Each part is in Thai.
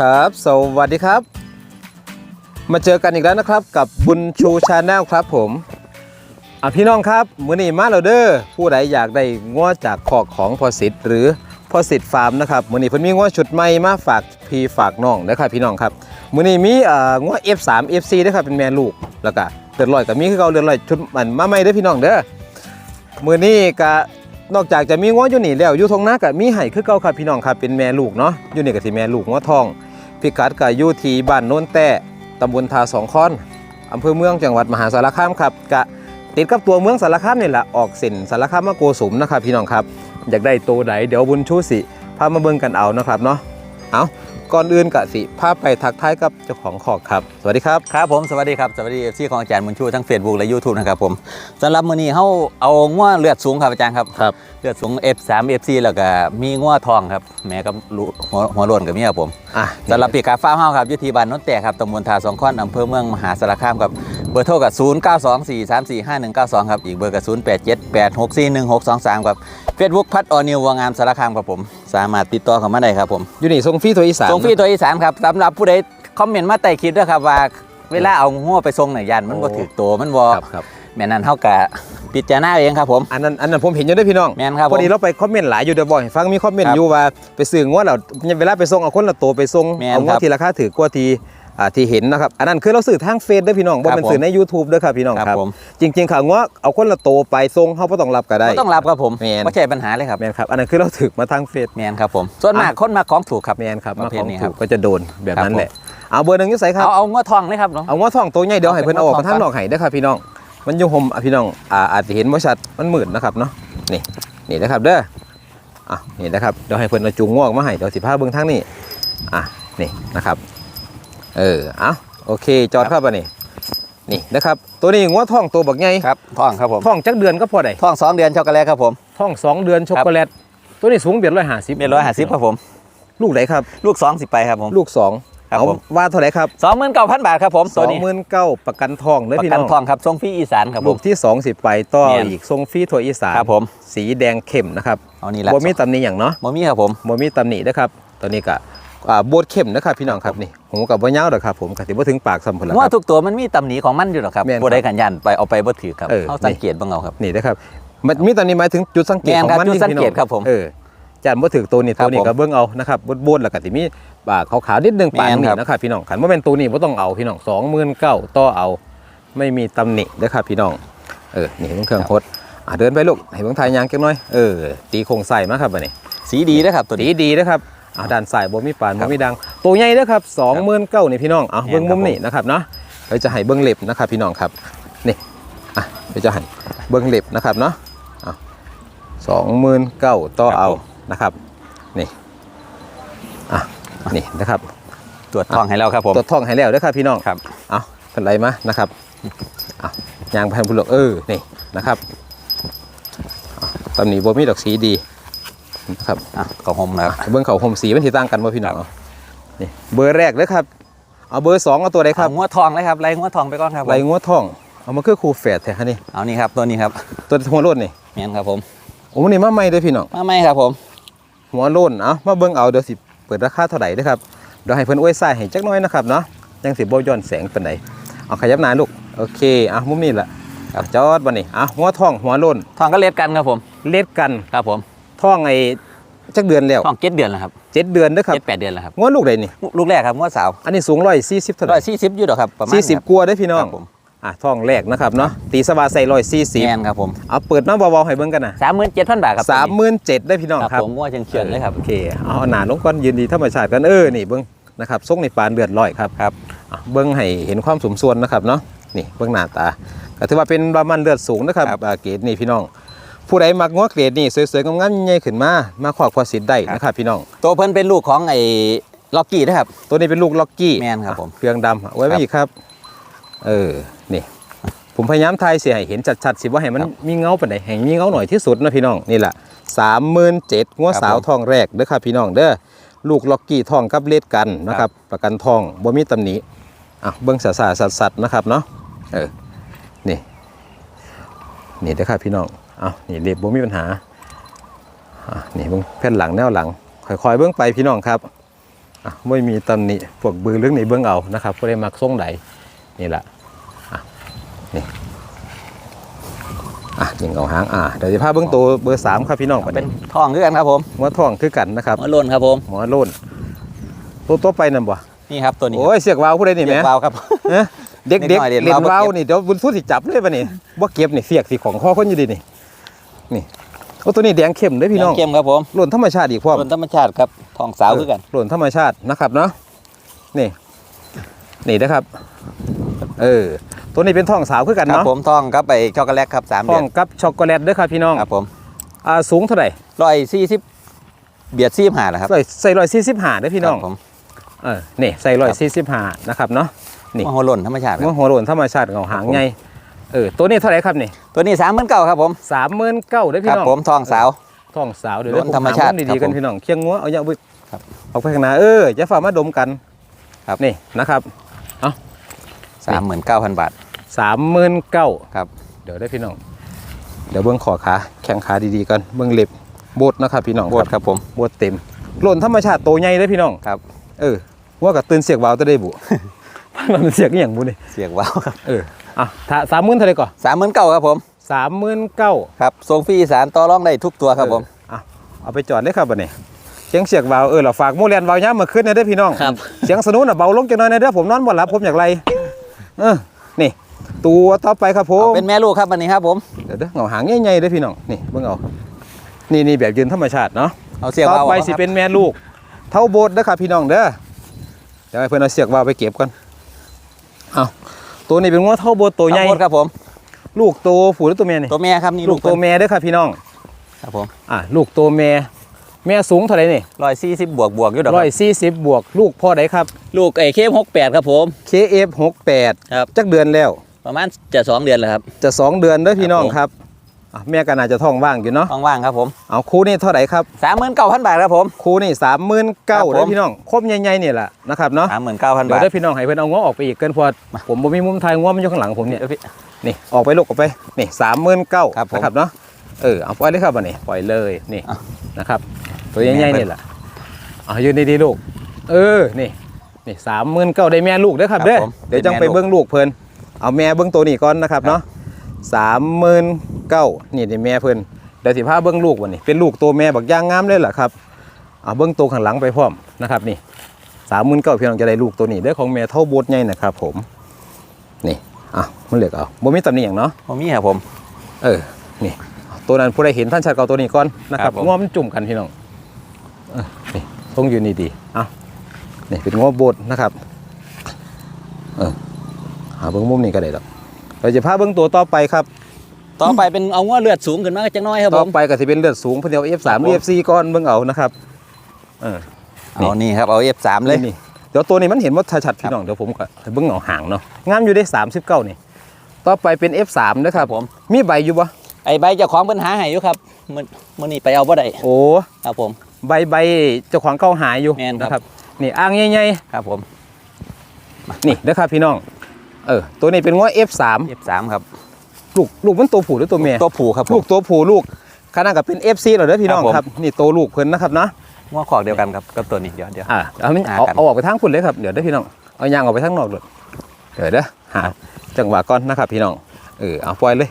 ครับ สวัสดีครับ มาเจอกันอีกแล้วนะครับกับบุญชูชาแนลครับผมอะพี่น้องครับมือนี้มาแล้วเด้อผู้ใดอยากได้ง้อจากขอกของพอสิทธิ์หรือพอสิทธิ์ฟาร์มนะครับมือนี้เพิ่นมีง้อชุดใหม่มาฝากพี่ฝากน้องนะครับพี่น้องครับมือนี้มีเอ่อง้อ F3 FC ด้วยครับเป็นแม่ลูกแล้วก็เดือดร้อยก็มีคือเก่าเดือดร้อยชุดมันมาใหม่เด้อพี่น้องเด้อมือนี้ก็นอกจากจะมีง้ออยู่นี่แล้วอยู่ทงนาก็มีไห้คือเก่าครับพี่น้องครับเป็นแม่ลูกเนาะอยู่นี่ก็สิแม่ลูกง้อทอง พิกัดกับยู่ที่บ้านโน้นแต่ตำบลทาสองคอนอำเภอเมืองจังหวัดมหาสารคามครับกะติดกับตัวเมืองสารคามนี่แหละออกสินสารคามมาโกสุมนะครับพี่น้องครับ อยากได้ตัวไหนเดี๋ยวบุญชูสิพามาเบิ่งกันเอานะครับเนาะเอา ก่อนอื่นกะสิพาไปทักทายกับเจ้าของขอกครับ สวัสดีครับ ครับผมสวัสดีครับ สวัสดีเอฟซีของอาจารย์มุนชูทั้ง Facebook และ YouTube นะครับผมสำหรับมื้อนี้เฮาเอาง้วเลือดสูงครับอาจารย์ครับครับเลือดสูง F3 FC แล้วก็มีง้วทองครับแม่กับลูกหัวหัวโล้นกับเมียครับผมอะสำหรับปีกาฟ้าร์มเฮาครับอยู่ที่บ้านโนนแตกครับตำบลทาสองค้อนอำเภอเมืองมหาสารคามครับเบอร์โทรกับ0924345192ครับอีกเบอร์กับ0878641623ครับ Facebook พัดออนิววังงามสารคามครับผม สามารถติดต่อเข้ามาได้ครับผมอยู่นี่ทรงฟรีตัวอีสานส่งฟรีตัวอีสานครับสำหรับผู้ใดคอมเมนต์มาใต้คลิปด้วยครับว่า เวลาเอาหัวไปส่งเนี่ยยันมันบ่ถือตัวมันบ่ครับครับแม่นั้นเฮากะพิจารณาเองครับผม อันนั้นอันนั้นผมเห็นอยู่ด้วยพี่น้องแม่นครับพอดีผมเราไปคอมเมนต์หลายอยู่เดี๋ยวบอกให้ฟังมีคอมเมนครัต์บอยู่ว่าไปซื้อง้วแล้วเวลาไปส่งเอาคนละตัวไปส่งแม่นเอาง้ควรับทีราคาถือกว่าที อ่าที่เห็นนะครับอันนั้นคือเราสื่อทางเฟซเด้อพี่น้องบ่ครับเป็นสื่อใน YouTube เด้อครับพี่น้องครับครับผมจริงๆข่าวง้วเอาคนละตัวไปส่งเฮาบ่ต้องรับก็ได้บ่ต้องรับครับผมแม่นบ่ใช่ปัญหาเลยครับแม่นครับอันนั้นคือเราถึกมาทางเฟซแม่นครับผมส่วนมากคนมาของถูกครับแม่นครับปมาระเภขทองนี้ครัถูบกก็จะโดนแบบนั้นครับผมแหละเอาเบอร์หนึงอยู่ไสครับเอาเอางวทองเลยครับเนาะเอาง้อทองตัวใหญ่เดี๋ยวให้เพิ่นเอาออกเอามาเป็นทางง้อทองนอกให้เด้อครับพี่น้อง มันอยู่ห่มอะพี่น้องอ่าอาจจะเห็นบ่ชัดมันมืดนะครับเนาะนี่นี่นะครับเด้ออะนี่นะครับเดี๋ยวให้เพิ่นเอาจูงง้อออกมาให้เดี๋ยวสิพาเบิ่งทางนี้อะนี่นะครับ เออเอาโอเค จอดครับอันนี้นี่นะครับ ตัวนี้ง้อทองตัวบักใหญ่ครับทองครับผมทองจักเดือนก็พอได้ทองสองเดือนช็อกโกแลตครับผมทองสองเดือนช็อกโกแลตตัวนี้สูงเบียดร้อยห้าสิบเมีร้อยห้าสิบครับผม ลูกไหนครับ ลูกสองสิบไปครับผม ลูกสองครับเอาผมว่าเท่าไหร่ครับสองหมื่นเก้าพันบาทครับผมสตัวองนี้หมื่นเก้าประกันทองเลยประพี่กัน้นองทองครับทรงฟรีอีสานครับผลูมกที่สองสิบไปต่อแม่นอีกทรงฟรีถั่วอีสานครับผมสีแดงเข้มนะครับเอานี่แหละบ่มีตำหนิอย่างเนาะบ่มีครับผมบ่มีตำหนินะครับตัวนี้ก็ อ่าโบดเข้มนะครับพี่น้องครับนี่หูกับบ่ยาวดอกครับผมก็สิบ่ถึงปากซ้ำพุ่นละว่าครับ ทุกตัวมันมีตำหนิของมันอยู่หรอกครับแม่นครับผู้ใดขันยันไปเอาไปบ่ถือครับเออ เขาสังเกตบ้างเอาครับ นี่นะครับมันมีตำหนิหมายถึงจุดสังเกตแม่นของครับมันจุดนี่สังพี่น้เกอตงครับผมเออจานบ่ถึกตัวนี้ครับตัวนี้ผมก็เบิ่งเอานะครับโบดๆแล้วก็สิมีปากขาวๆนิดนึงปากแม่นนี่ครับ นะครับพี่น้องคันบ่แม่นตัวนี้บ่ต้องเอาพี่น้อง29,000ต่อเอา ไม่มีตำหนินะครับพี่น้องเออนี่เบิ่งเครื่องคดอะเดินไปลูกให้เบิ่งทายยางจักหน่อยเออตีโครงใส่มาครับบัดนี้ สีดีนะครับตัวดีนี้ดีนะครับ อ่าด้านซ้ายบ่มีปานครับ่บมีดัง ตัวใหญ่เด้อครับ29,000นี่พี่น้องเอาแม่นเบิ่งมุมครับผมนี่นะครับเนาะเดี๋ยวจะให้เบิ่งเล็บนะครับพี่น้องครับนี่อะเดี๋ยวจะให้เบิ่งเล็บนะครับเนาะเอา29,000ต่อเอานะครับนี่อะนี่นะครับตรวจทองให้แล้วครับผมตัวจท่องให้แล้วเด้อครับพี่น้องครับเอาเป็นไรมานะครับเอายางพันผู้หลกเออนี่นะครับเอาตำหนิบ่มีดอกสีดีนะ ครับอะของผมนะครับเบื้องเขาห่มสีมันที่ต่างกันว่าพี่น้องเอานี่เบอร์แรกเลยครับเอาเบอร์สองเอาตัวใดครับเอางวทองเลยครับไล่งวทองไปก่อนครับผมไรงัวทองเอามาคือครูแฝดแท้ฮะนี่เอานี่ครับตัวนี้ครับตัวหัวโล้นนี่แม่นครับผมโอ้นี่มาใหม่เด้อพี่น้องมาไหมครับผม หัวโล้นเอามาเบิ่งเอาเดี๋ยวสิเปิดราคาเท่าไหร่เด้อครับเดี๋ยวให้เพิ่นอวยใส่ให้จักหน้อยนะครับเนาะยังสิบ่ย้อนแสงปานใดเอาขยับหน้าลูกโอเคอะมุมนี้ล่ะเอาจอดบัดนี้อะหัวทองหัวโล้นทองก็เล็ดกันครับผม เล็ดกันครับผม ทองไอ้จักเดือนแล้วทองเจ็ดเดือนแล้วครับเจ็ดเดือนเด้อครับเจ็ดแปดเดือนแล้วครับงัวลูกใดนี่ลูกแรกครับงวสาวอันนี้สูง140เท่าไหร้อร่ยสี่สิบอยู่ดอกครับประมาณสี่สิบกว่าเด้อพี่น้องครับผมอะท่องแรกนะครับเนาะตีสบาใส่ร้อยสี่สิบแม่นครับผมเอาเปิดมาเบาๆให้เบิ่งกันนะสามหมื่นเจ็ดพันบาทครับสามหมื่นเจ็ดได้พี่น้องครับครับผมงวเฉียงเฉียงเลยครับโอเคเอาหนาลงก่อนยืนดีธรรมชาติกันเออนี่เบิ่งนะครับทรงในปานเลือดลอยครับครับอะเบิ่งให้เห็นความสมส่วนนะครับเนาะนี่เบิ่งหน้าตาก็ถือว่าเป็นประมาณเลือดสูงนะครับครับอ่าเกรดนี่พี่น้อง ผู้ใดมักงัวเกรดนี่สวยๆงามๆใหญ่ๆขึ้นมามาขอกพอสิทธิ์ได้นะครับพี่น้องตัวเพิ่นเป็นลูกของไอ้ล็อกกี้นะครับ ตัวนี้เป็นลูกล็อกกี้แม่นครับผมอะเครื่องดำเอาไว้ครัไว้บอีกครับ เออนี่ผมพยายามทายเสียให้เห็นชัดๆสิว่าให้มันครับมีเงาปานใดให้มีเงาหน่อยที่สุดนะพี่น้องนี่แหละสามหมื่นเจ็ดงัวครับสาวผมทองแรกเด้อครับพี่น้องเด้อลูกล็อกกี้ทองกับเลดกันนะครับประกันทองบ่มีตำหนิอะเบิ้งสาสาสัดสัดๆนะครับเนาะเออนี่นี่เด้อครับพี่น้อง เอานี่เล็บบ่มีปัญหาอะนี่เบิ้งแผ่นหลังแนวหลังค่อยๆเบิ้งไปพี่น้องครับอะไม่มีตำหนิพวกบือเรื่องนี้เบื้องเอานะครับก็ได้มักทรงใดนี่แหละอะนี่อะยิงเอาหางอะเดี๋ยวจะพาเบื้องตัวเบอร์สามครับพี่น้องเป็นทองคือกันครับผมหัวทองคือกันนะครับหัวโลนครับผมหัวโล้นตัวตัวไปนั่นบ่นี่ครับตัวนี้โอ้ยเสียกวาวผู้ใดนี่เรีแหยม่กวาวครับเอ๊ะเด็กนิเด็ดกหน่อยเรียนเล่นวาวบ่วาวเก็บนี่เดี๋ยวบุญสู้สิจับเลยปะนี่บ่เก็บนี่เสียกสิของข้อคนอยู่ดีนี่ นี่โอ้ตัวนี้แดงเข้มเด้อพี่น้องเข้มครับผมหล่นธรรมชาติอีกพร้อมโลนธรรมชาติครับทองสาวคือกันหล่นธรรมชาตินะครับเนาะนี่ นี่นะครับ เออตัวนี้เป็นทองสาวคือกันครับเนาะผมทองครับไปช็อกโกแลตครับสามทเดือองนกับช็อกโกแลตเด้อครับพี่น้องครับผมอ่าสูงเท่าไหร่ร้อยสี่สิบเบียดซีบหาแล้วครับใส่ใส่ร้อยสี่สิบห้าเด้อพี่น้องครับผมเออนี่ใส่ร้อยสี่สิบห้านะครับเนาะนี่หัวโลนธรรมชาติคหัรัวบหัวโลนธรรมชาติของหางไง เออตัวนี้เท่าไหร่ครับนี่ตัวนี้สามหมื่นเก้าครับผมสามหมื่นเก้าเด้อคพี่รับน้องผมทองสาวทองสาวเดี๋ยวโลนธรรมชาติดีๆกันครับผมพี่น้องเคียงงัวเอาอย่าบึกครับออกไปข้างหน้าเอออย่าฝ่ามาดมกันครับนี่นะครับสามหมื่นเก้าพันบาทสามหมื่นเก้าครับเดี๋ยวได้พี่น้อง เดี๋ยวเบิ้งขอขาแข้งขาดีๆกันเบิ้งเล็บโบดนะครับพี่น้องโบดครับผมโบดเต็มหล่นธรรมชาติโตใหญ่เลยพี่น้องครับ เออว่ากับตื่นเสียกวาวจะได้บุมันเสียกอหย่างบุนี่เสียงว้าวครับเออ อะถ้าสามหมื่นเท่าไหร่ก่อนสามหมื่นเก้าครับผมสามหมื่นเก้าครับส่งฟรีอีสารต่อรองได้ทุกตัวครับผมอะเอาไปจอดเลยครับบัดนี้เสียงเสียกวาวเออเราฝากโมเลียนวาวย้ำมาขึ้นนะเด้อพี่น้องครับเสียงสนุนอะเบาลงจังหน่อยนะเด้อผมนอนบ่หลับผมอยากไรเออนี่ตัวต่อไปครับผมเอาเป็นแม่ลูกครับวันนี้ครับผมเดี๋ยวเด้อเงาหางใหญ่ๆเด้อพี่น้องนี่เบิ่งเอานี่นี่แบบยืนธรรมชาติเนาะเอาเสียงต่ว้าอวไปอาสิครับเป็นแม่ลูก เท่าโบสถ์นะครับพี่น้องเด้อเดี๋ยวให้เพื่อนเอาเสียกวาวไปเก็บกันเอา ตัวนี้เป็นง้อเท่าโบสถ์ตัวใหญ่ข้าวโพดครับผม ลูกตัวผู้หรือตัวแม่นี่ตัวแม่ครับนี่ลูกตัวแม่เด้อครับพี่น้อง ครับผมอะลูกตัวแม่แม่สูงเท่าไหร่นี่ร้อยสี่สิบบวกบวกอยู่ดอกคร้รัอยบสี่สิบบวกลูกพ่อใดครับ ลูกไอ้เคมหกแปดครับผม KF หกแปดครับจักเดือนแล้ว ประมาณจะสองเดือนแล้วครับ จะสองเดือนเด้อพี่น้องครับผมครับ อะแม่ก็น่าจะท้องว่างอยู่เนาะว่างๆครับผมเอาคู่นี้เท่าไหร่ครับสามหมื่นเก้าพันบาทครับผม คู่นี่สามหมื่นเก้าครับผมเด้อพี่น้องครบใหญ่ๆนี่แหละนะครับเนาะสามหมื่นเก้าพันเดี๋ยบาวทได้พี่น้องให้เพื่อนเอาง้อออกไปอีกเกินพอมาผมบ่มีมุมไทายง้อมันอยู่ข้างหลังผมเนี่ยเดี๋ยวพี่นี่ออกไปลูกออกไปนี่สามหมื่นเก้าครับผมนะครับเนาะเออเอาปล่อยเลยครับอันนี้ปล่อยเลยนี่อะนะครับตัวใหญ่ๆนี่แหละเอายืนดีๆลูก เออนี่นี่สามหมื่นเก้าได้แม่ลูกเด้อครับเด้อผมเดี๋ยวจังไปเป็นแม่ลูกเบิ้งลูกเพิ่นเอาแม่เบิ้งตัวนี้ก่อนนะครับเนาะ สามหมื่นเก้านี่นี่แม่เพิ่นเดี๋ยวสิพาเบิ้งลูกวันนี้เป็นลูกตัวแม่บักย่างงามเลยแหละครับเอาเบิ้งตัวข้างหลังไปพร้อมนะครับนี่สามหมื่นเก้าพี่น้องจะได้ลูกตัวนี้ได้อของแม่เท่าโบดใหญ่นะครับผมนี่อะมันเหลือกเอาบ่มีตำหนิอย่างเนาะผมมีครับผม เออนี่ ตัวนั้นผู้ใดเห็นท่านชัดเก่าตัวนี้ก่อนนะครับครับผมง้อมันจุ่มกันพี่น้องเออนี่ทรงอยู่นี่ดีเอานี่เป็นง้อโบดนะครับเออหาเบิ้งมุมนี้ก็ได้ดอก เราจะพาเบิ้งตัวต่อไปครับ ต่อไปเป็นเอาง้อเลือดสูงขึ้นมาจังน้อยครับผต่อมไปก็จะเป็นเลือดสูงเพิ่นเดียว F3 หรือ F4 ก่อนเบิ้งเอานะครับเออเอานี่ครับเอาเอฟสามเลย นี่เดี๋ยวตัวนี้มันเห็นว่าชัดๆพี่น้องเดี๋ยวผมก็เบิ้งเอาห่างเนาะงามอยู่ได้39นี่ต่อไปเป็น F3 นะครับผม มีใบอยู่ปะไอ้ใบเจ้าของปัญหาให้อยู่ครับมันมันนี่ไปเอาบ่ได้โอ้ ครับผม ใบใบเจ้าของเก่าหายอยู่แม่นครับ นะครับ นี่อ่างใหญ่ครับผม ๆนี่นะครับพี่น้อง เออตัวนี้เป็นง้อ F3 เอฟสามครับลูกลูกมันตัวผู้หรือตัวเมียตัวผูครับผลูมกตัวผู้ลูกขนาดกับเป็น FC เหรอเด้อพี่น้องครับผมครับนี่ตัวลูกเพิ่นนะครับนะง้อขอกเดียวกันครับกับตัวนี้เดี๋ยวเดี๋ยวอ่าเอามันหาเอากันเอาออกไปทางคุณเลยครับเดี๋ยวได้อพี่น้องเอายางออกไปทางนอกเลยเดี๋ยวเด้อหาจังหวะก่อนนะครับพี่น้องเออเอาปล่อยเลย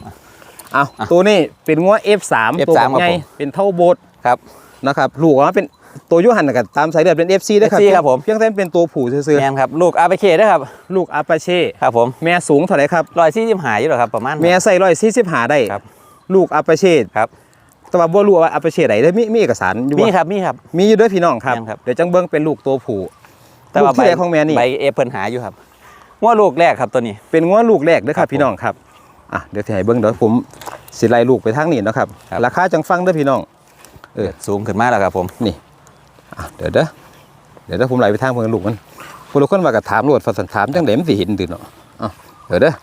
เอาตัวนี้เป็นง้อ F3 ตัว F3 ใหญ่ครับผมเป็นเท่าโบสครับนะครับลูกออกมาเป็น ตัวยุหันนะกับตามสายเลือดเป็น FC ได้อครับ FC ครับผม เพียงแต่เป็นตัวผู้ซื่อแมนครับลูกอาไปเคได้ครับๆลูกอาปาเช่ครับผมแม่สูงเท่าไหร่ครับร้อยสี่สิบหายอยู่หรอครับประมาณ แม่ใส่ร้อยสี่สิบหาได้ ครับ ลูกอาปาเช่ครับ แต่ว่าบ่รู้ว่าอาปาเช่ไหนได้อมีมีเอกสารอยู่มีบ่ครับมีครับ มีอยู่ด้วยพี่น้องครับ แม่นครับ เดี๋ยวจังเบิ้งเป็นลูกตัวผู้แต่ลูว่ากที่ใดของแม่นี่ ใบเอเปิลหาอยู่ครับง้อลูกแรกครับตัวนี้ เป็นง้อลูกแรกเด้อคครัรับบผมพี่น้องครับอะเดี๋ยวสิให้เบิ้งเดี๋ยวผมสิไล่ลูกไปทางนี้เนาะครับครับ ราคาจังฟังเด้อพี่น้อง เออ สูงขึ้นมาแล้วครับผม นี่อะ เดี๋ยวเด้อเดี๋ยวเด้อผมไล่ไปทางเพิ่นลูกมันผู้ละคนว่าก็ถามรวดฟันถามจังได๋มันสิเห็นติเนาะเอ้าเดี๋ยวเด้อ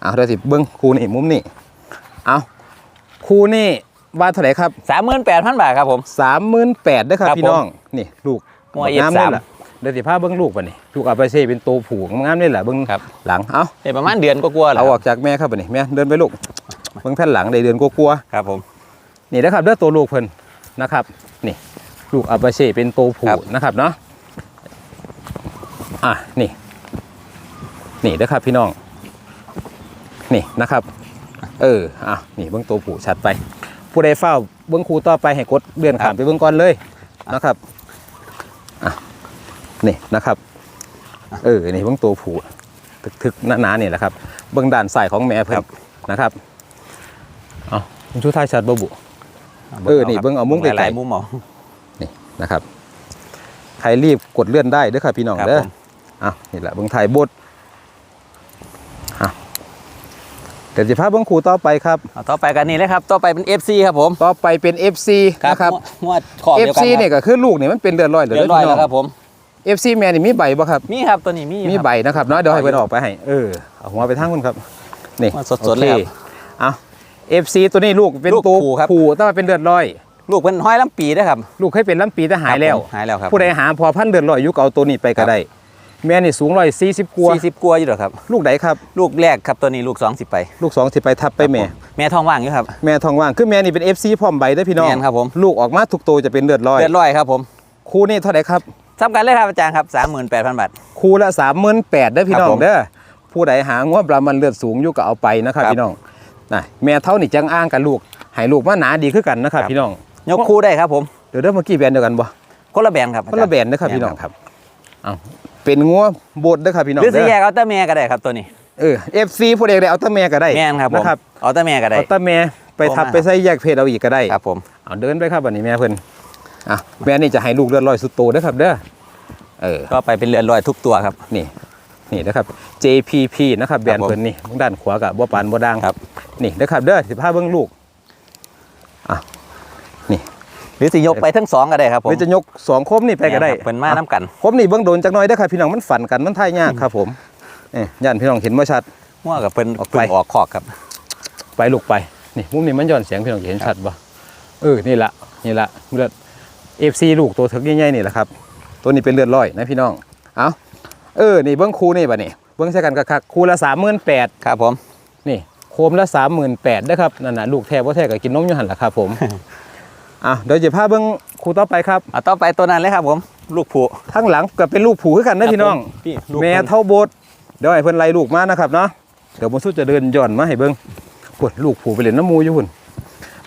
เอาเดี๋ยวสิเบิ้งคู่นี่มุมนี่เอาคู่นี่ว่าเท่าไหร่ครับสามหมื่นแปดพันบาทครับผมสามหมื่นแปดด้วยครับครับพี่น้องนี่ลูกงัวงาม F3 เลยล่ะเดี๋ยวสิพาเบิ้งลูกป่ะนี่ลูกอาไปเซ่เป็นตัวผูงามนี่แหละเบิ้งครับหลังเอาเดี๋ยวประมาณเดือนก็กลัวาๆแหละเอาออกจากแม่ครับป่ะนี่แม่เดินไปลูกเบิ้งแผ่นหลังได้เดือนกลัวครับผมๆนี่นะครับเด้อตัวลูกเพิ่นนะครับ นี่ ลูกอาไปเซ่เป็นตัวผูครับนะครับเนาะอะนี่ นี่เด้อครับพี่น้อง นี่นะครับ เอออะนี่เบื้องตัวผูชัดไป ผู้ใดเฝ้าเบื้องครูต่อไปให้กดเลื่อนขามไปเบื้องก่อนเลยนะครับอะนี่นะครับ เออนี่เบื้องตัวผูทึกๆหนาๆนี่แหละครับ เบื้องด้านใส่ของแม่เพิ่นนะครับเอาคุณชูท้ายชัดบ่บุเออนี่เบิ่งเอามุ้งไกลๆหลายๆมุมเอา นี่นะครับใครรีบกดเลื่อนได้เด้อครับพี่น้องครับเด้อผมอะนี่แหละเบื้องไทยบดอะเดี๋ยวจะพาเบื้องครูต่อไปครับเอาต่อไปกันนี่เลยครับต่อไปเป็น FC ครับผมต่อไปเป็น FC นะครับงวดขอบเดียวกัน FC เนี่ยก็คือลูกเนี่ยมันเป็นเดือนร้อยเรียบร้อยแล้วครับผม FC แม่นี่มีใบบ่ครับ มีครับตัวนี้มีมีครับใบนะครับเนาะเดี๋ยวให้เพิ่นออกไปให้เออเอาหัวไปทางคุณครับนี่มาสดๆเลยครับโอเอา FC ตัวนี้ลูกเป็นลูกตัวผู้ครับผู้แต่ว่าเป็นเดือนร้อย ลูกเป็นห้อยลำปีด้วยครับ ลูกเคยเป็นลำปีแต่หายแล้วครับผมหายแล้วครับ ผู้ใดหาพอพันเดือนร้อยอยุกเอาตัวนี้ไปก็ได้ แม่นี่สูงร้อยสี่สิบกว่าสี่สิบกว่าอยู่หรอครับ ลูกไหนครับ ลูกแรกครับตัวนี้ลูกสองสิบไป ลูกสองสิไปทับไปแม่ครับผมแม่ท้องว่างอยู่ครับ แม่ทองว่างคือแม่นี่เป็น FC พร้อมใบได้อพี่น้องแม่นครับผม ลูกออกมาทุกตัวจะเป็นเลือดร้อยเรียบร้อยครับผม คู่นี่เท่าไหร่ครับสำคัญเลยครับอาจารย์ครับสามหมื่นแปดพันบาท คู่ละสามหมื่นแปดได้อพี่น้อครังบผมเด้อ ผู้ใดหางวประมันเลือดสูงอยู่ก็เอาไปนะครับครับพี่น้องนะแม่เท่านี่จังอ้างกับลูกให้ลูกมาหนาดีขึ้นกันนะครับครับพี่น้อง ยกคู่ได้ครับผมเดี๋ยวเด้อเมื่อกี้แบรนด์เดียวกันบ่คนละแบรนด์ครับคนละแบรนด์นะครับพี่น้องครับเอาเป็นงัวโบดเด้อครับพี่น้องหรือสิเด้แยอกเอาแต่แม่ก็ได้ครับตัวนี้เออ FC ผู้ใดได้เอาแตาแม่ก็ได้แม่นครับผมนะครับเอาแต่แม่ก็ได้เอาแตาแม่ไปทับผมมาไปใส่แยกเพศเอาอีกก็ได้ครับผมเอาเดินไปครับวันนี้แม่เพิ่นอะแม่นี่จะให้ลูกเลือดลอยสุดโตเด้อครับเด้อเออก็ไปเป็นเรือนลอยทุกตัวครับนี่นี่นะครับ JPP นะครับแบรนด์ผมเพิ่นนี่ทางด้านขวากับบ่ปานบ่ดังครับนี่นะครับเด้อสิพาเบิ่งลูกอะนี่ หรือสิยกไปทั้งสองก็ได้ครับผมหรือจะยกสองคมนี่ไปก็ได้แม่นครับเป็นมาน้ำกันคมนี่เบิ่งโดนจักหน่อยเด้อครับพี่น้องมันฝันกันมันทายยากครับผมเอ้ยย่านพี่น้องเห็นบ่ชัดมั่วกับเป็นออกไปเพิ่งออกคอกครับ ไปลูกไปนี่มุมนี้มันย้อนเสียงพี่น้องเห็นชัดบ่เออนี่ละนี่ละเลือด FC ลูกตัวถึกใหญ่ๆนี่แหละครับ ตัวนี้เป็นเลือดร้อยนะพี่น้องเอาเออนี่เบิ้งคูนี่บ่นี่เบิ้งใช้กันคักๆคูละ38,000ครับผมนี่โคมละ38,000เด้อครับนั่นน่ะลูกแท้บ่แท้ก็กินนมอยู่หั่นล่ะครับผม อะเดี๋ยวจะพาเบิ้งคูต่อไปครับเอาต่อไปตัวนั้นเลยครับผม ลูกผูทั้งหลังก็เป็นลูกผูคือกันนะพี่น้องพี่ลูกแม่เท่าโบสถ์เดี๋ยวให้เพิ่นไล่ลูกมานะครับเนาะเดี๋ยวบ่สู้จะเดินย่อนมาให้เบิ่งพุ่นลูกผูไปเล่นน้ำหมูอยู่พุ่น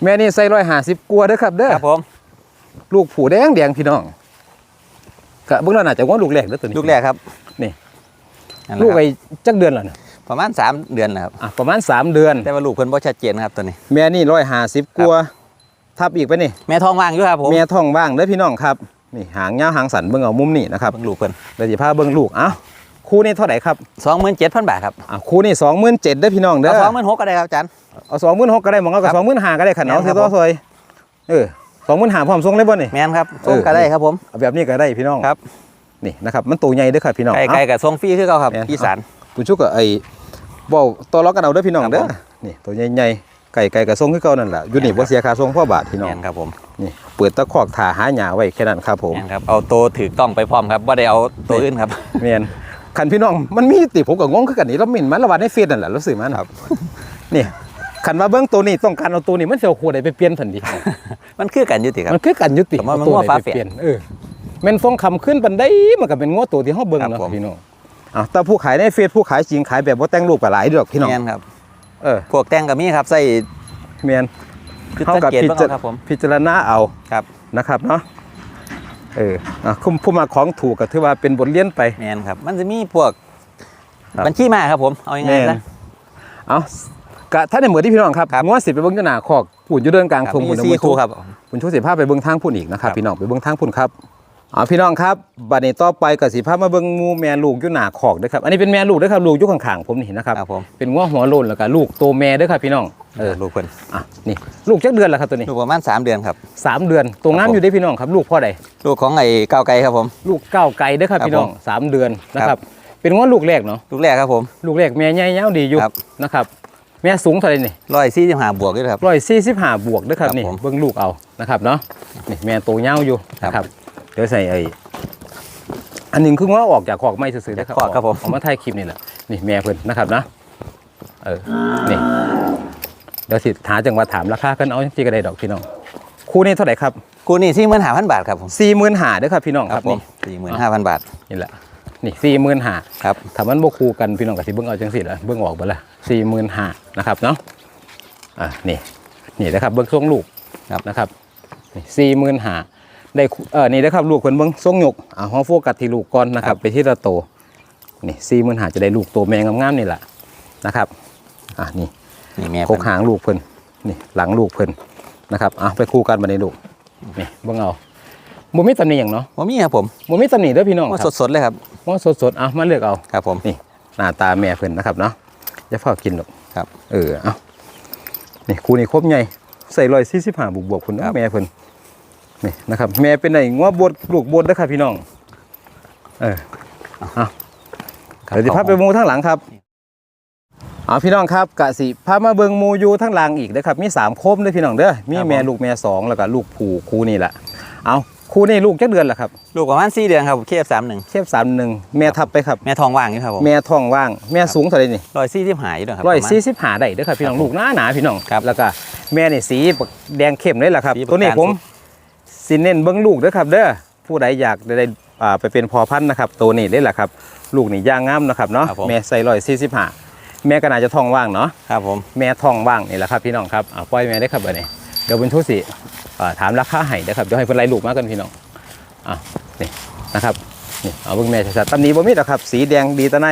แม่นี่ใส่150กว่าเด้อครับเด้อครับผมลูกผูแดงแดงพี่น้องก็เบิ่งแล้วน่าจะว่าลูกแรกเด้อตัวนี้ลูกแรกครับนี่นั่นแหละลูกครับไอ้จักเดือนแล้วเนี่ยประมาณ3เดือนนะครับอะประมาณ3เดือนแต่ว่าลูกเพิ่นบ่ชัดเจนครับตัวนี้ แม่นี่150กว่า ทับอีกไปนี่แม่ท้องว่างอยู่ครับผมแม่ท้องว่างเด้อพี่น้องครับนี่หางยาวหางสันเบิ่งเอามุมนี่นะครับเบิ่งลูกเพิ่นเดี๋ยวสิพาเบิ่งลูกเอ้าคู่นี้เท่าไหร่ครับ27,000บาทครับอะคู่นี้27,000เด้อพี่น้องเด้อเอา26,000ก็ได้ครับอาจารย์เอา26,000ก็ได้หมองเอาครักับบ25,000ก็ได้ขันเอาแม่นครัสิบตัวซอยเออ25,000พร้อมส่งเลยบ่นี่แม่นครับเออส่งก็ได้ครับผมเอาแบบนี้ก็ได้พี่น้องครับนี่นะครับมันตัวใหญ่เด้อครับพี่น้องไก่เอ้าไก่กับส่งฟรีคือเก่าครับแม่นอีสานผู้ชุกกับไอ้เว้าตัวล็อกกันเอาเด้อพี่น้องครับเด้อผมนี่ตัวใหญ่ๆ ไก่ไก่กับส่งคือเก่านั่นแหละอยู่นี่บ่เสียค่าส่งพ่อบาทพี่น้องแม่นครับผมนี่เปิดตะคอกถ่าหาหญ้าไว้แค่นั้นครับผมแม่นครับเอาตัวถือกล้องไปพร้อมครับบ่ได้เอาตัวอื่นครับแม่นคันพี่น้องมันมีติผมก็งงคือกันนี่เราหมิ่นมันระบาดในเฟซนั่นแหละเราซื้อมานะครับนี่คันว่าเบิ่งตัวนี้ต้องการเอาตัวนี้มันสิเอาคู่ใดไปเปลี่ยนทันทีมันคือกันอยู่ติครับมันคือกันยุติแต่ว่ามันเอตัวง้อใดฟ้าไปแฝดเปลี่ยนเออแม่นฟองคำขึ้นบันไดมันก็เป็นง้อตัวที่เฮาเบิ่งครับเนาะผมพี่น้องอ้าวแต่ผู้ขายในเฟซผู้ขายจริงขายแบบบ่แต่งรูปก็หลายดอกพี่น้องแม่นครับ เออพวกแต่งก็มีครับใส่แม่นคือเฮาสังกับเกตพิเบิ่งจารเอาครับผมพิจารณาเอาครับนะครับเนาะเอออะคุมผู้มาของถูกก็ถือว่าเป็นบทเรียนไปแม่นครับ มันจะมีพวกครับบัญชีมาครับผมเอายังไงแม่นนะเอากะถ้าในเหมือนที่พี่น้องครับครับงวดสิไปเบิ่งอยู่หน้าคอกปุ่นอยู่เดินกลางครับทงมีปุ่นสี่คู่ครับคุณชูสิภาพไปเบิ่งทางพุ่นอีกนะครับครับพี่น้องไปเบิ่งทางพุ่นครับ เอาพี่น้องครับบัดนี้ต่อไปก็สิพามาเบิ่งหมูแม่ลูกอยู่หน้าคอกเด้อครับอันนี้เป็นแม่ลูกเด้อครับลูกอยู่ข้างๆผมนี่นะครับครับผมเป็นงัวหัวโลนแล้วก็ลูกโตแม่เด้อครับพี่น้องเออลูกเพิ่นอะนี่ลูกจักเดือนแล้วครับตัวนี้ลูกประมาณ3เดือนครับสามเดือนตัวงามครับผมอยู่ได้อพี่น้องครับ ลูกพ่อใดลูกของไอ้ก้าวไกลครับผม ลูกเก้าวไก่เด้อครับครับพี่น้องผมสามเดือนนะคครัรับบเป็นงัวลูกแรกเนาะลูกแรกครับผมลูกแรกแม่ใหญ่ยาวดีอยู่ครับนะครับแม่สูงเท่าไหร่นี่ร้อยสี่สิบห้าบวกด้วยครับร้อยสี่สิบห้าบวกเด้อครับครับนี่ผมเบิ่งลูกเอานะครับเนาะนี่แม่โตยาวอยู่ครับนะครับ เดี๋ยวใส่ไอ้อันหนึงคือว่าออกจากขอกไม่ซื่อๆนะครัจากขอกครับผมเออกมาถ่ายคลิปนี่แหละนี่แม่เพิ่นนะครับนะเออนี่เดี๋ยวสิหาจังหวะถามราคากันเอาจริงๆก็ได้ดอกพี่น้องคู่นี้เท่าไหร่ครับกูนี่สี่หมื่นห้าพันบาทครับผมสี่หมื่นห้าเด้อครับพี่น้องคครัรับบผมนี่สี่หมื่นห้าพันบาทนี่แหละนี่สี่หมื่นห้าครับถ้ามันบ่คู่กันพี่น้องก็สิเบิ่งเอาจังซี่ล่ะเบิ่งออกเบ่ละสี่หมื่นห้านะครับเนาะอะนี่นี่นะครับเบิ่งทรงลูกครับนะครับนี่สี่หมื่นห้า ได้คู่เออนี่นะครับลูกเพิ่นเบิ่งทรงหยกอะเฮาโฟกัสที่ลูกก่อนนะครับ ไปที่ละโตนี่สี่หมื่นห้าจะได้ลูกโตแม่งามๆนี่ล่ะนะครับอะนี่นี่แม่โคกหางลูกเพิ่นนี่หลังลูกเพิ่นนะครับอะไปคู่กันบัดนี้ลูกนี่เบิ่งเอาบ่มีตำหนิหยังเนาะผมมีครับผมบ่มีตำหนิเด้อพี่น้องว่าครับสดๆเลยครับว่าสดๆเอามาเลือกเอาครับผมนี่หน้าตาแม่เพิ่นนะครับเนาะอย่าเฝ้ากินหรอกครับ เออเอานี่ครูนี่ครบใหญ่ใส่รอยสี่สิบห้าบวกบวกๆคุณครับแม่เพิ่น นี่นะครับ แม่เป็นไหนงัวบดลูกบดนะครับพี่น้อง เออเอาเดี๋ยวจะพาไปหมูทั้งหลังครับเอาพี่น้องครับกะสิพามาเบิงหมูอยู่ทั้งหลังอีกนะครับ มีสามโคมเด้อพี่น้องเด้อมีแม่ลูกแม่สองแล้วก็ลูกผูครูนี่แหละเอาครูนี่ลูกจักเดือนละครับ ลูกประมาณ4เดือนครับเคฟสามหนึ่งเทียบสามหนึ่งแม่ทับไปครับแม่ทองว่างอยู่ครับผมแม่ท้องว่างแม่สูงเท่าไหร่นี่ร้อยสี่ที่หายอยู่ด้วยครับร้อยประมาณสี่สิบห้าได้เด้อครับพี่น้องลูกหนาหนาพี่น้องครับแล้วก็แม่นี่สีแดงเข้มเลยล่ะครับสีประตัวนี้การผม สุดสิเน้นเบิ้งลูกเด้อครับเด้อผู้ใดอยากได้อ่าไปเป็นพอพันธุ์นะครับตัวนี้เลยล่ะครับ ลูกนี่ย่างงามนะครับเนาะครับผมแม่ใส่ร้อยสี่สิบห้าแม่ก็น่าจะท้องว่างเนาะครับผมแม่ท้องว่างนี่แหละครับพี่น้องครับอ่าปล่อยแม่ได้ครับเบอร์นี้เดี๋ยวเป็นทุสิอ่าถามราคาให้นะครับเดี๋ยวให้เพิ่นไล่ลูกมากันพี่น้องอะนี่นะครับนี่เอาเบิ้งแม่ชัดๆตำหนี้บ่มีดอกครับ สีแดงดีตะไน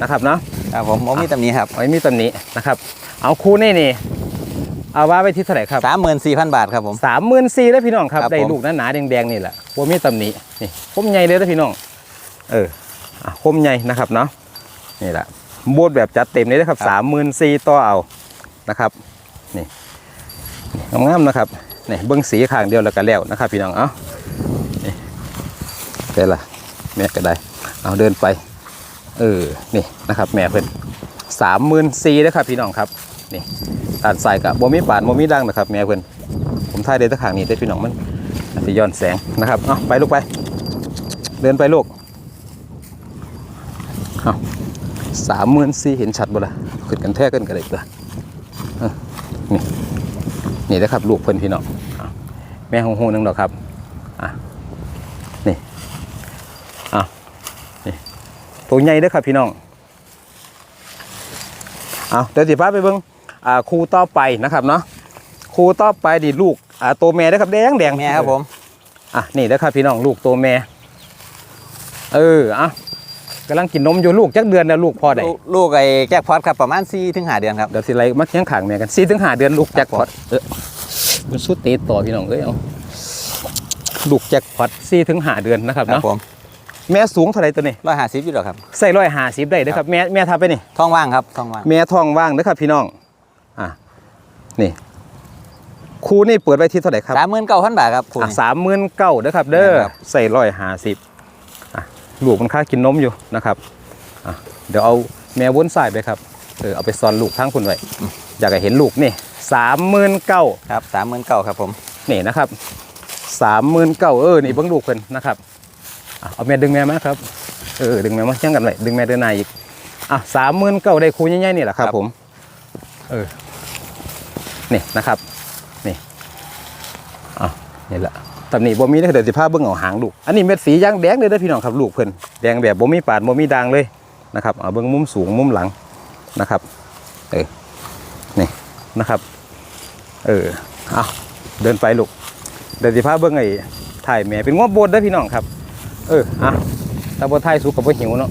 นะครับเนาะครับผมผมมีตำหนี้ครับไว้มีตำหนินะครับ เอาคู่นี่นี่ เอาว่าไปที่เท่าไหร่ครับสามหมื่นสี่พันบาทครับผมสามหมื่นสี่แล้วพี่น้องครับครับได้ผมลูกหนาๆแดงๆนี่แหละว่ามีตำหนินี่คมใหญ่เลยนะพี่น้อง เอออะคมใหญ่นะครับเนาะนี่แหละโบดแบบจัดเต็มเลยนะครับสามหมื่นสี่ต่อเอานะครับนี่นี่งามๆนะครับนี่เบิ้งสีข้างเดียวแล้วก็แล้วนะครับ พี่น้องเอ้านี่เป็นละแม่ก็ได้ เอาเดินไป เออนี่นะครับ แม่เพิ่นสามหมื่นสี่นะครับพี่น้องครับ นี่ตานใส่กับโมมีปานโมมีดังนะครับแม่เพิ่อนผมถ่ายได้ตะขางนี้ได้พี่น้องมันอาจจะย้อนแสงนะครับเอาไปลูกไป เดินไปลูกเอาสามหมื่นสี่เห็นชัดบ่ละขึ้นกันแท้กันกันเลยละเออนี่นี่นะครับลูกเพิ่อนพี่น้องแม่หงหูหนึงดอกครับอะนี่เอานี่ตัวใหญ่เด้อครับพี่น้องเอาเดี๋ยวสิพาไปเบิง คู่ต่อไปนะครับเนาะคู่ต่อไปดิลูกอ่าตัวแม่เด้อครับแดงแดงแม่ครับผมอะนี่เด้อครับพี่น้องลูกตัวแม่เอออะกำลังกินนมอยู่ลูกจักเดือนแล้วลูกพอได้ลูกลูกไอ้แจ็คพอตครับประมาณสี่ถึงห้าเดือนครับเดี๋ยวสิไล่มาเคียงข้างแม่กัน4ถึง5เดือนลูกแจ็คพอตครับผมเออมันสุดเตะต่อพี่น้องเอ้ยเอาลูกแจ็คพอต4ถึง5เดือนนะครับครับเนาะผมแม่สูงเท่าไหร่ตัวนี้ร้อยห้าสิบอยู่หรอครับใส่ร้อยห้าสิบได้เด้อครับแม่แม่ทับไปนี่ทองว่างครับทองว่างแม่ท้องว่างนะครับพี่น้องอะ นี่ครูนี่เปิดไว้ที่เท่าไหร่ครับสามหมื่นเก้าพันบาทครับคุณสามหมื่นเก้าเด้อครับ เด้อครับใส่ร้อยห้าสิบอะลูกมันค่ากินนมอยู่นะครับอะเดี๋ยวเอาแม่วนสายไปครับเออเอาไปซ่อนลูกทั้งคุณไว้อยากให้เห็นลูกนี่สามหมื่นเก้าครับสามหมื่นเก้าครับผมนี่นะครับสามหมื่นเก้าเออนี่เบิ้งลูกเพิ่นนะครับอะเอาแม่ดึงแม่มาครับเออดึงแม่มาเช่งกันเลยดึงแม่เดินหน้าอีกอะสามหมื่นเก้าได้คูใหญ่ๆนี่แหละครับผมเออ นี่นะครับ นี่อะนี่แหละตำหนิบ่มีนะเดี๋ยวสิพาเบิ่งเอาหางลูก อันนี้เม็ดสีย่างแดงเลยเด้อพี่น้องครับลูกเพิ่นแดงแบบบ่มีปาดบ่มีด่างเลยนะครับเอาเบิ่งมุมสูงมุมหลังนะครับ เออ นี่นะครับ เออ เอาเดินไปลูกเดี๋ยวสิพาเบิ่งไอ้ถ่ายแม่เป็นงวบโบดเด้อพี่น้องครับ เอออะถ้าบ่ถ่ายสุกก็บ่หิวเนาะ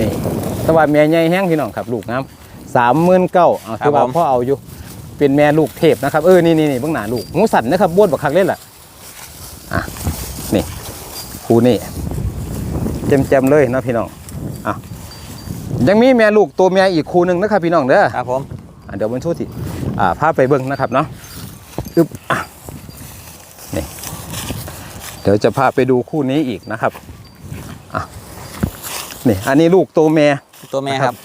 นี่แต่ว่าแม่ใหญ่แห้งพี่น้องครับ ลูกงามสามหมื่นเก้าเอาคือว่าพ่อเอาอยู่ เป็นแม่ลูกเทพนะครับ เออ นี่นี่นี่เบื้องหน้าลูกหมูสันนะครับบ้วนบักคักเล่นล่ะ อะ นี่คูนี่เจมเจมๆเลยนะพี่น้อง อะ ยังมีแม่ลูกตัวแม่อีกคูหนึ่งนะครับพี่น้องเด้อ ครับผมอะเดี๋ยวบนโทษทีอ่าพาไปเบิ้งนะครับเนาะ อึบอะนี่ เดี๋ยวจะพาไปดูคู่นี้อีกนะครับอะนี่ อันนี้ลูกตัวแม่ตัวแม่นะคครัรับบ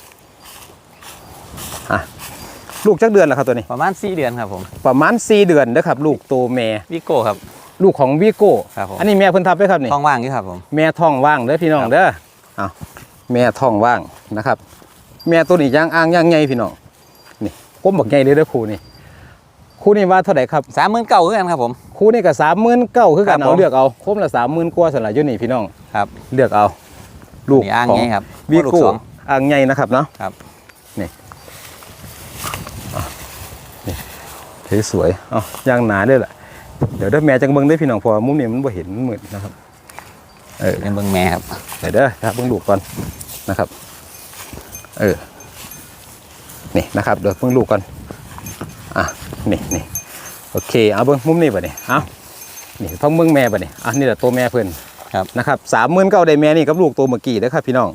ลูกจักเดือนแล้วครับตัวนี้ ประมาณสี่เดือนครับผมประมาณ4เดือนนะครับลูกตัวแม่วิโก้ครับ ลูกของวีโก้ครับผม อันนี้แม่เพิ่นทับไปครับนี่ทองว่างอยู่ครับผม แม่ท้องว่างเด้อพี่น้องครับเด้อเอาแม่ท้องว่างนะครับ แม่ตัวนี้ย่างอ่างย่างใหญ่พี่น้องนี่ก้มบักใหญ่เลยเด้อครูนี่ครูนี่ว่าเท่าไหร่ครับสามหมื่นเก้าคือกันครับผม ครูนี่ก็สามหมื่นเก้าคือกันครับเอาผมเลือกเอาคมละสามหมื่นกว่าสละอยู่นี่พี่น้องครับเลือกเอา ลูกนี่อ้างของไงครับวีลูกโก้สอง อ่างใหญ่นะครับเนาะครับ นี่อะนี่ถือ สวยเอ๋อย่างหนาเลยล่ะเดี๋ยวเด้อแม่จังเบิ่งได้อพี่น้องเพอมุมนี้มันบ่เห็นมันมืดนะครับ เออเป็นเบิ่งแม่ครับเดี๋ยวเด้อครับเบิ่งลูกก่อนนะครับ เออนี่นะครับเดี๋ยวเบิ่งลูกก่อนอะนี่นี่โอเคเอาเบิ่งมุมนี้บ่นี่เอานี่ต้องเบิ่งแม่บ่นี่อะนี่แหละตัวแม่เพิ่นครับนะครับสามหมื่นเก้าได้แม่นี่กับลูกตัวเมื่อกี้นะครับพี่น้อง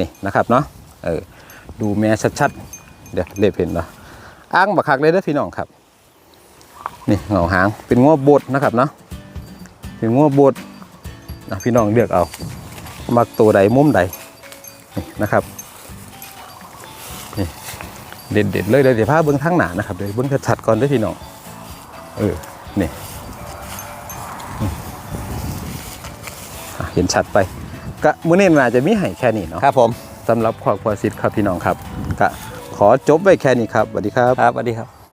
นี่นะครับเนาะเออดูแม่ชัดๆเดี๋ยวเล็บเห็นเนาะอ้างบักคักเลยเด้อพี่น้องครับ นี่เหงาหางเป็นง้อบดนะครับเนาะเป็นง้อบดนะพี่น้องเลือกเอา มักตัวใดมุมใดนี่นะครับนี่เด็ดๆเลยเดี๋ยวเดี๋ยวพาเบิ้งทางหนานะครับเดี๋ยวเบิ้งชัดๆก่อนเด้อพี่น้องเออนี่อืมอะเห็นชัดไปก็มื้อนี้น่าจะมีให้แค่นี้เนาะครับผมสำหรับครอบครัวสิทธิ์ครับพี่น้องครับก็ขอจบไว้แค่นี้ครับสวัสดีครับครับสวัสดีครับ